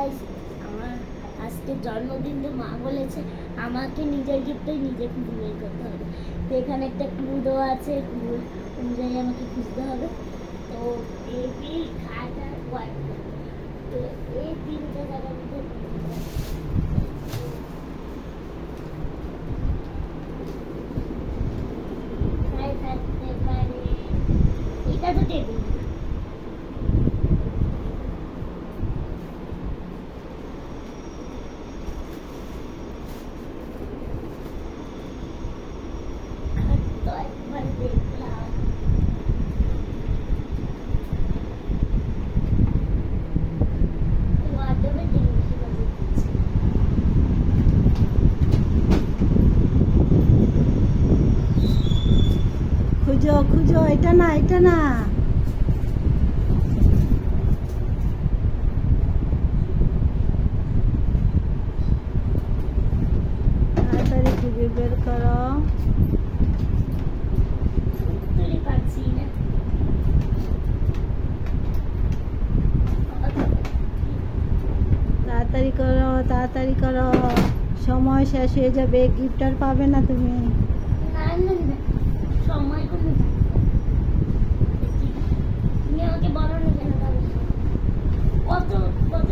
Guys আমার আজকে জন্মদিন, তো মা বলেছে আমাকে নিজের গিফটটাই নিজে খুঁজে বের করতে হবে। তো এখানে একটা ক্লু দেওয়া আছে, ক্লু অনুযায়ী আমাকে খুঁজতে হবে। তো টেবিল খাট ওয়ার্ড তো এই তিনটা জায়গার মধ্যে কোথায় থাকতে পারে এটা তো টেবিল তো একবার দেখলাম ওয়ার্ডরোবে টেলিভিশন বাজিয়েছে এটা না এটা না। বের করো। তাড়াতাড়ি করো তাড়াতাড়ি করো। সময় শেষ হয়ে যাবে গিফট আর পাবে না তুমি না না না সময় কোনো তুমি আমাকে বলো না কেন তাহলে কত কত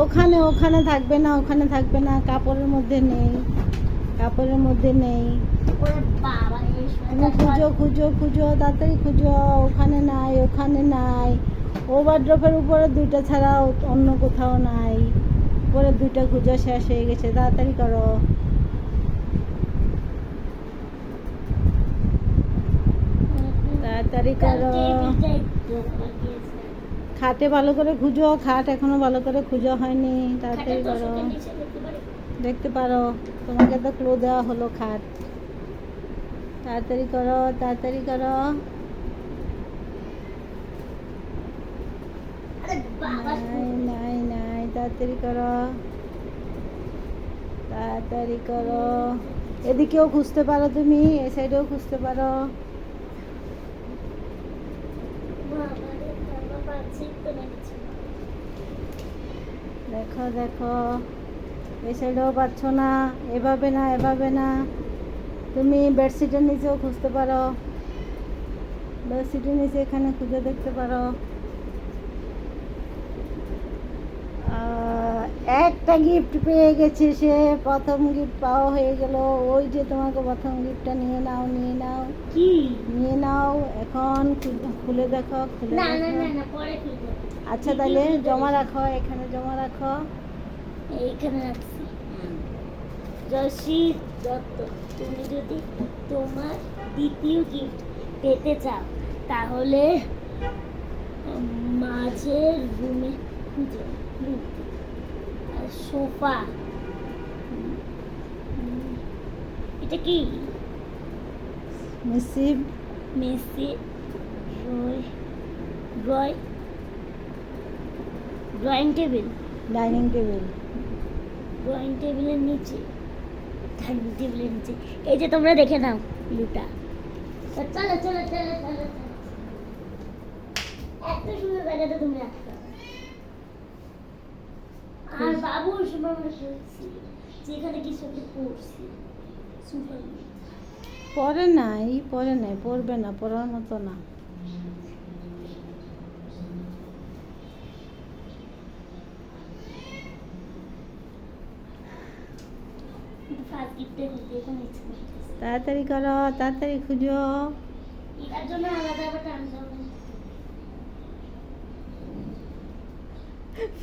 ওখানে ওখানে থাকবে না ওখানে থাকবে না কাপড়ের মধ্যে নেই কাপড়ের মধ্যে নেই। তুমি খুঁজো খুঁজো খুঁজো তাড়াতাড়ি খুঁজো ওখানে নাই ওখানে নাই। ওভারড্রপের উপরে দুইটা ছাড়া অন্য কোথাও নাই। উপরে দুইটা খুঁজো শেষ হয়ে গেছে তাড়াতাড়ি করো। তাড়াতাড়ি করো। খাটে ভালো করে খুঁজো খাট এখনও ভালো করে খুঁজো হয়নি তাড়াতাড়ি করো। দেখতে পারো? তোমাকে তো ক্লো দেওয়া হলো খাট। তাড়াতাড়ি করো তাড়াতাড়ি করো। নাই নাই তাড়াতাড়ি করো। তাড়াতাড়ি করো। এদিকেও খুঁজতে পারো তুমি এ সাইডেও খুঁজতে পারো। দেখো দেখো। এই সাইডেও পাচ্ছ না, এভাবে না এভাবে না। তুমি বেডশিটের নিচেও খুঁজতে পারো। বেডশিটের নিচে এখানে খুঁজে দেখতে পারো। একটা গিফট পেয়ে গেছে সে প্রথম গিফট পাওয়া হয়ে গেল। ওই যে তোমাকে প্রথম গিফটটা নিয়ে নাও নিয়ে নাও। কি? নিয়ে নাও এখন খুলে দেখো খুলে না না না না পরে খুলবো। আচ্ছা তাহলে জমা রাখো এখানে জমা রাখো। এইখানে রাখছি। রশিদ দত্ত তুমি যদি তোমার দ্বিতীয় গিফট পেতে চাও তাহলে মাঝের রুমে খুঁজো সোফা। এটা কি মেসি মেসি রয় রয় drawing table dining table drawing টেবিলের নিচে ডাইনিং টেবিলের নিচে এই যে তোমরা দেখে নাও লুটা চলো চলো চলো চলো। এত সুন্দর জায়গাটা তুমি রাখতে হবে। আর বাবুর সময় আমরা শুনছি যেখানে কিছু একটা পড়ছি। সুপার পরে নাই পরে নাই পড়বে না পড়ার মতো না। তাড়াতাড়ি করো তাড়াতাড়ি খুঁজো। এটার জন্য আলাদা আবার টানতে হবে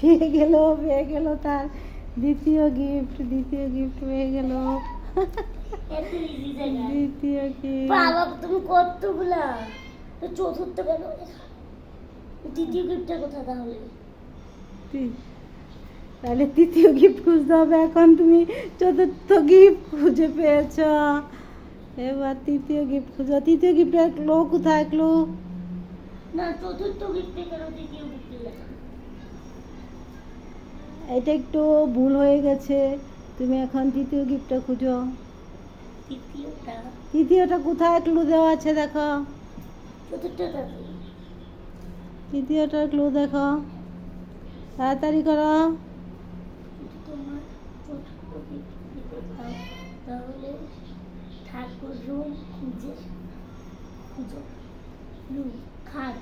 পেয়ে গেল পেয়ে গেল তার দ্বিতীয় গিফট দ্বিতীয় গিফট পেয়ে গেল। দ্বিতীয় গিফট বাবা তুমি কতগুলা? তো চতুর্থ কেন? তৃতীয় গিফটটা কোথায় তাহলে? তাহলে তৃতীয় গিফট খুঁজতে হবে এখন তুমি চতুর্থ গিফট খুঁজে পেয়েছ। এবার তৃতীয় গিফট খুঁজো। তৃতীয় গিফটের ক্লো কোথায় ক্লো না চতুর্থ গিফটে কেন তৃতীয় গিফটে এটা একটু ভুল হয়ে গেছে। তুমি এখন তৃতীয় গিফটটা খুঁজো। তৃতীয়টা? তৃতীয়টা কোথায় ক্লু দেওয়া আছে দেখো। তৃতীয়টার ক্লু দেখো। তাড়াতাড়ি করো। তাহলে ঠাকুর রুম খুঁজে খাট।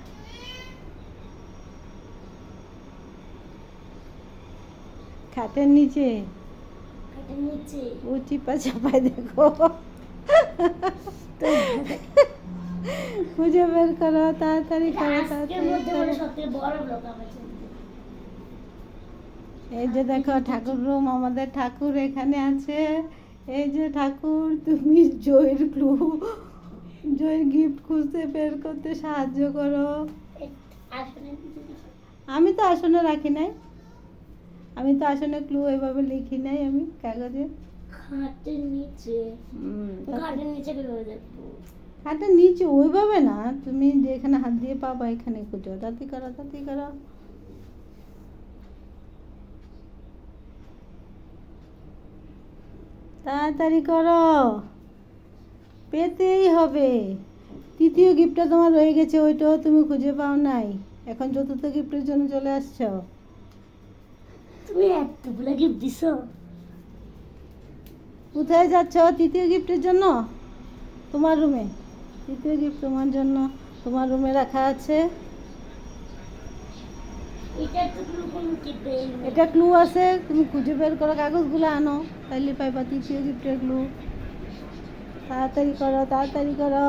খাটের নিচে? খাটের নিচে। ও চিপা চাপায় দেখো। খুঁজে বের করো তাড়াতাড়ি করো তাড়াতাড়ি এই যে দেখো ঠাকুর রুম আমাদের ঠাকুর এখানে আছে। এই যে ঠাকুর তুমি জয়ের ক্লু জয়ের গিফট খুঁজতে বের করতে সাহায্য করো। আমি তো আসনে রাখি নাই। আমি তো আসলে ক্লু এভাবে লিখি নাই আমি কাগজে। খাটের নিচে। খাটের নিচে খাটের নিচে ওইভাবে না তুমি যেখানে হাত দিয়ে পাবা এখানে খুঁজো। তাতে করো তাতে করো। তাড়াতাড়ি করো। পেতেই হবে। তৃতীয় গিফটটা তোমার রয়ে গেছে ওইটাও তুমি খুঁজে পাও নাই। এখন চতুর্থ গিফটের জন্য চলে আসছো। তুমি এতগুলো গিফট দিছো কোথায় যাচ্ছ তৃতীয় গিফটের জন্য? তোমার রুমে। তৃতীয় গিফট তোমার জন্য। তোমার রুমে রাখা আছে। এটা ক্লু আছে। তুমি খুঁজে বের করো, কাগজগুলো আনো। তাইলে পাইবা তৃতীয় গিফটের ক্লু। তাড়াতাড়ি করো তাড়াতাড়ি করো।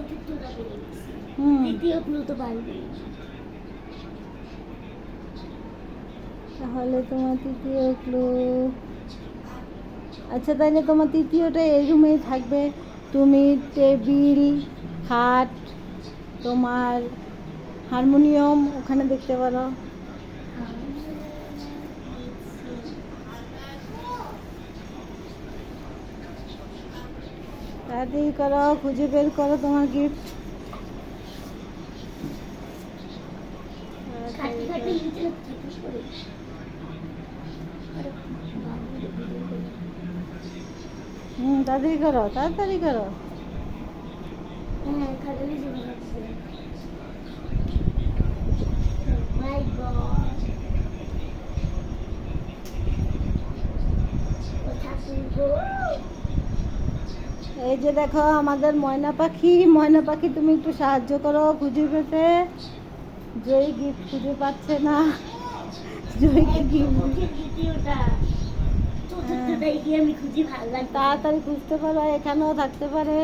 প্রথম দ্বিতীয় পারবে। তাহলে তোমার তৃতীয় ক্লু আচ্ছা তাহলে তোমার তৃতীয়টা এই রুমেই থাকবে। তুমি টেবিল খাট তোমার হারমোনিয়াম ওখানে দেখতে পারো। তাড়াতাড়ি করো খুঁজে বের করো তোমার গিফট খাটি খাটি নিচে থাকি করে আরে বাবুরে ভিডিও করে হুম তাড়াতাড়ি করো তাড়াতাড়ি করো। হ্যাঁ গো। এই যে দেখো আমাদের ময়না পাখি। ময়না পাখি তুমি একটু সাহায্য করো খুঁজে পেতে। জয়ী গিফট খুঁজে পাচ্ছে না জয়ীকে গিফট লাগবে তাড়াতাড়ি খুঁজতে পারো এখানেও থাকতে পারে।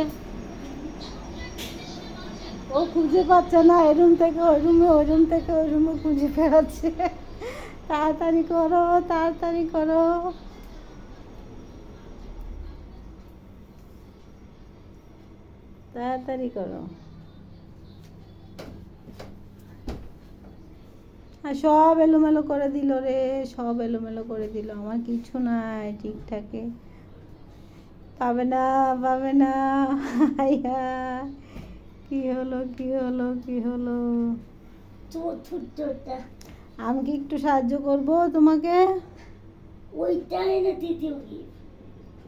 ও খুঁজে পাচ্ছে না এই রুম থেকে ওই রুমে ওই রুম থেকে ওই রুমে খুঁজে ফেরাচ্ছে তাড়াতাড়ি করো তাড়াতাড়ি করো। তাড়াতাড়ি করো। আর সব এলোমেলো করে দিল রে সব এলোমেলো করে দিল। আমার কিছু নাই ঠিকঠাকে। পাবে না পাবে না। হাইয়া কি হলো কি হলো কি হলো? আমি কি একটু সাহায্য করব তোমাকে? ওইটা এনে তৃতীয় গিফট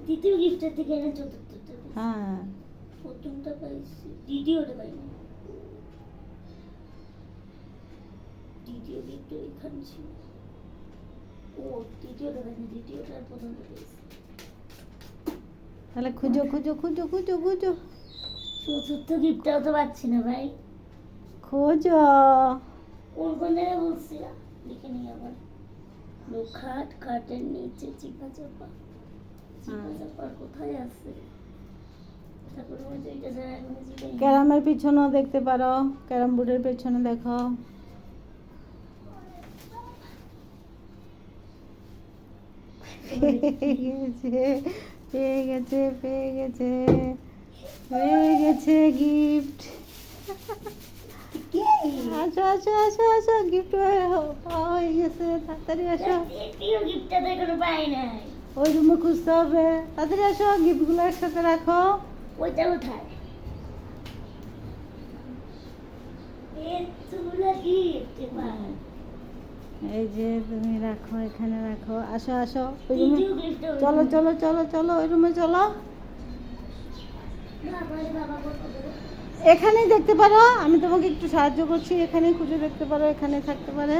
তৃতীয় গিফটের থেকে এনে চতুর্থটা হ্যাঁ। প্রথমটা পাইছি দ্বিতীয়টা পাইনি। দ্বিতীয় গিফট এখানে ছিল ও তৃতীয়টা পাইনি দ্বিতীয়টা আর প্রথমটা পেয়েছি তাহলে খুঁজো খুঁজো খুঁজো খুঁজো খুঁজো। চতুর্থ গিফটটাও তো পাচ্ছি না ভাই। খোঁজো। কোন কোন জায়গায় বলছি লিখে নিই আবার। খাট খাটের নিচে চিপা চাপা চিপা হ্যাঁ। চাপার কোথায় আছে? চিপে। ক্যারামের পিছনেও দেখতে পারো। ক্যারাম বোর্ডের পেছনে দেখো। পেয়ে গেছে পেয়ে গেছে পেয়ে গেছে গিফট আসো আসো আসো আসো গিফট হয়ে গেছে, তাড়াতাড়ি আসো। ওই রুমে খুঁজতে হবে, তাড়াতাড়ি আসো গিফটগুলো একসাথে রাখো। ওইটা কোথায় এতগুলো গিফট এই যে তুমি রাখো এখানে রাখো। আসো আসো ওই রুমে। চলো চলো চলো চলো ওই রুমে চলো। এখানেই দেখতে পারো। আমি তোমাকে একটু সাহায্য করছি। এখানেই খুঁজে দেখতে পারো এখানে থাকতে পারে।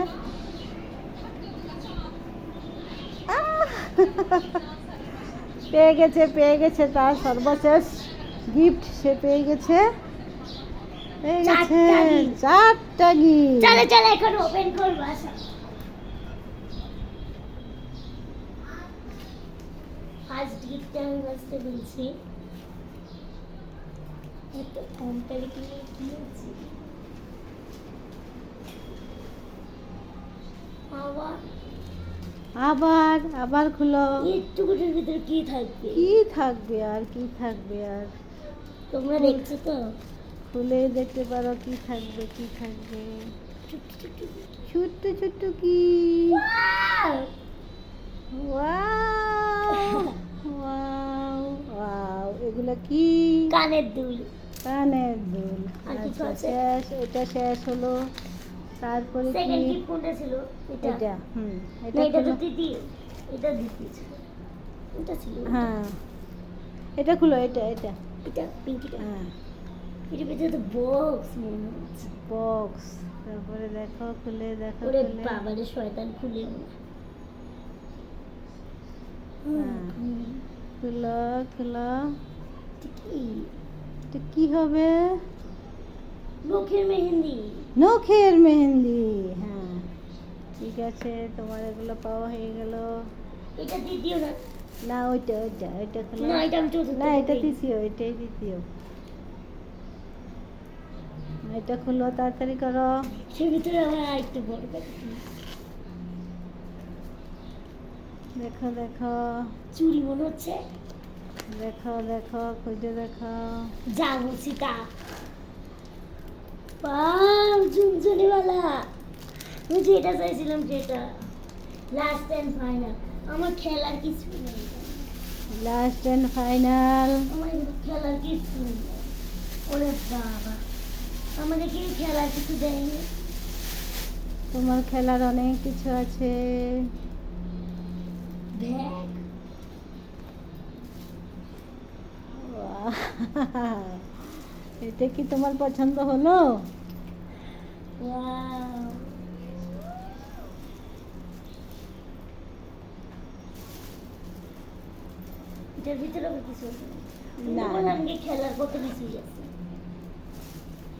পেয়ে গেছে পেয়ে গেছে তার সর্বশেষ গিফট সে পেয়ে গেছে। পেয়ে গেছে। চারটা চারটা গিফট চলে চলে এখন ওপেন করব গিফট আমি ফার্স্টে বলছি এত কম্পারেটিভলি কি আছে আবার? আবার আবার খুলো। একটুকুটির ভিতরে কি থাকবে? কি থাকবে আর কি থাকবে আর? তোমরা দেখছ তো? খুলে দেখতে পারো কি থাকবে কি থাকবে। ছোট্ট ছোট্ট কি? কি? কানের দুল। কানের দুল। আচ্ছা শেষ এটা শেষ হলো। তারপরে কি? সেকেন্ড গিফট কোনটা ছিল? এটা। এটা হুম এটা এটা তো। দ্বিতীয় এটা ছিল। এটা ছিল হ্যাঁ। এটা খুলো এটা এটা। এটা পিঙ্কিটা। হ্যাঁ। এটার ভিতরে তো বক্স মনে হচ্ছে। বক্স তারপরে দেখো খুলে দেখো ওরে বাবারে শয়তান খুলে। হ্যাঁ। খুলো খুলো। কি? এটা কি হবে? নখের মেহেন্দি। নখের মেহেন্দি হ্যাঁ। ঠিক আছে তোমার এগুলো পাওয়া হয়ে গেল। এটা দ্বিতীয় না? না ওইটা ওইটা না এটা আমি না এটা দ্বিতীয় এটা খুলো তাড়াতাড়ি করো। সে ভিতরে আরেকটু বড় দেখো দেখো। চুড়ি মনে হচ্ছে? দেখো দেখো খুঁজে দেখো। যা বলছি তা। পাম ঝুনঝুনিওয়ালা আমি যেটা চাইছিলাম যেটা লাস্ট এন্ড ফাইনাল আমার খেলার কিছু নেই। লাস্ট এন্ড ফাইনাল আমার খেলার কিছু নেই। ওরে বাবা। আমাদেরকে খেলার কিছু দেয়নি। তোমার খেলার অনেক কিছু আছে। ব্যাগ এটা কি তোমার পছন্দ হলো?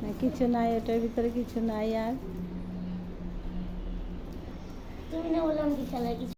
না কিছু নাই ওটার ভিতরে কিছু নাই আর। তুমি না বললাম কি খেলার কিছু